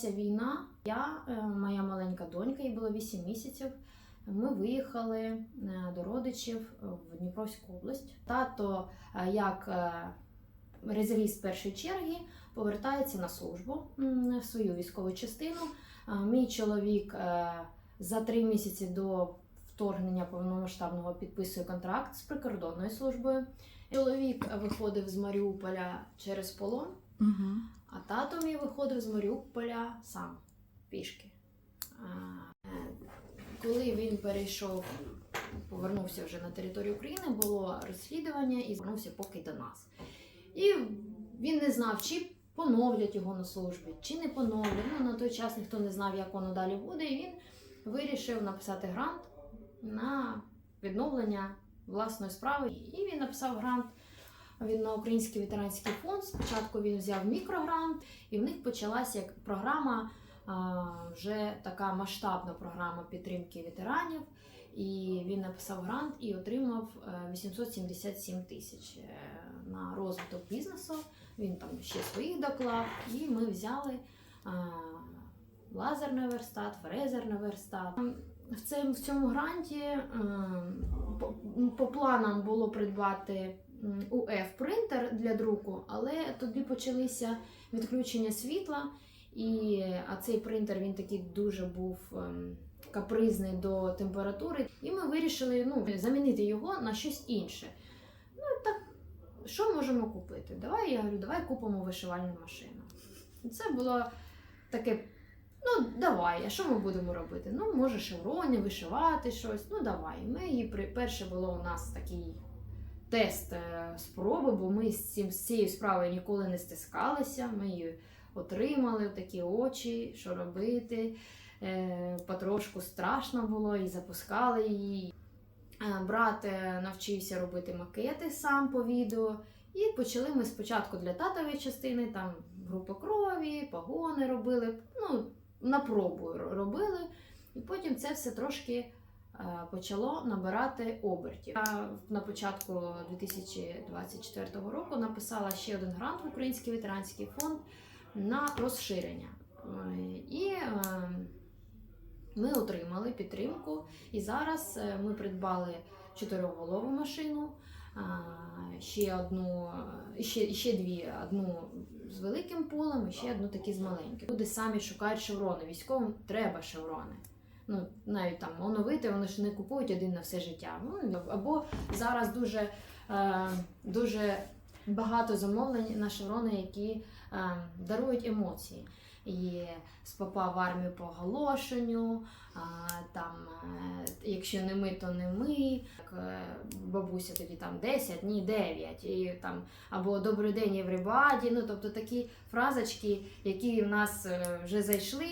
почалася війна, я, е, моя маленька донька, їй було 8 місяців. Ми виїхали е, до родичів в Дніпровську область. Тато, е, як е, резервіст першої черги, повертається на службу в свою військову частину. Е, Мій чоловік е, за три місяці до вторгнення повномасштабного підписує контракт з прикордонною службою. Чоловік е, виходив з Маріуполя через полон. Угу. А тато мій виходив з Маріуполя сам пішки. А, е, Коли він перейшов, повернувся вже на територію України, було розслідування і звернувся поки до нас. І він не знав, чи поновлять його на службі, чи не поновлять. Ну, на той час ніхто не знав, як воно далі буде. І він вирішив написати грант на відновлення власної справи. І він написав грант він на Український ветеранський фонд. Спочатку він взяв мікрогрант, і в них почалася як програма, вже така масштабна програма підтримки ветеранів. І він написав грант і отримав е, 877 тисяч е, на розвиток бізнесу. Він там ще своїх доклав, і ми взяли лазерний верстат, фрезерний верстат. В цьому, гранті е, по, планам було придбати УФ принтер для друку, але тоді почалися відключення світла, і а цей принтер він такий дуже був ем, капризний до температури. І ми вирішили ну, замінити його на щось інше. Ну так, що можемо купити? Давай я говорю, давай купимо вишивальну машину. Це було таке. Ну, давай, а що ми будемо робити? Ну, може, шевроні, вишивати щось. Ну, давай. Ми її при... перше було у нас такий тест е, спроби, бо ми з, цим, з цією справою ніколи не стискалися. Ми її отримали, такі очі, що робити. Е, потрошку страшно було і запускали її. Е, Брат навчився робити макети сам по відео. І почали ми спочатку для татової частини, там група крові, погони робили. Ну, на пробу робили, і потім це все трошки почало набирати обертів. Я на початку 2024 року написала ще один грант в Український ветеранський фонд на розширення. Е, І е, ми отримали підтримку. І зараз е, ми придбали чотириголову машину, ще одну, е, ще, ще дві, одну з великим полем і ще одну такі з маленьким. Люди самі шукають шеврони. Військовим треба шеврони. Ну, навіть там оновити, вони ж не купують один на все життя. Ну, або зараз дуже, е, дуже багато замовлень на шеврони, які е, дарують емоції. І з попа в армію по оголошенню, а, там, е, якщо не ми, то не ми. Е, Бабуся тоді там 10, ні 9. І, там, або Добрий день, Єврибаді. Ну, тобто такі фразочки, які в нас е, вже зайшли.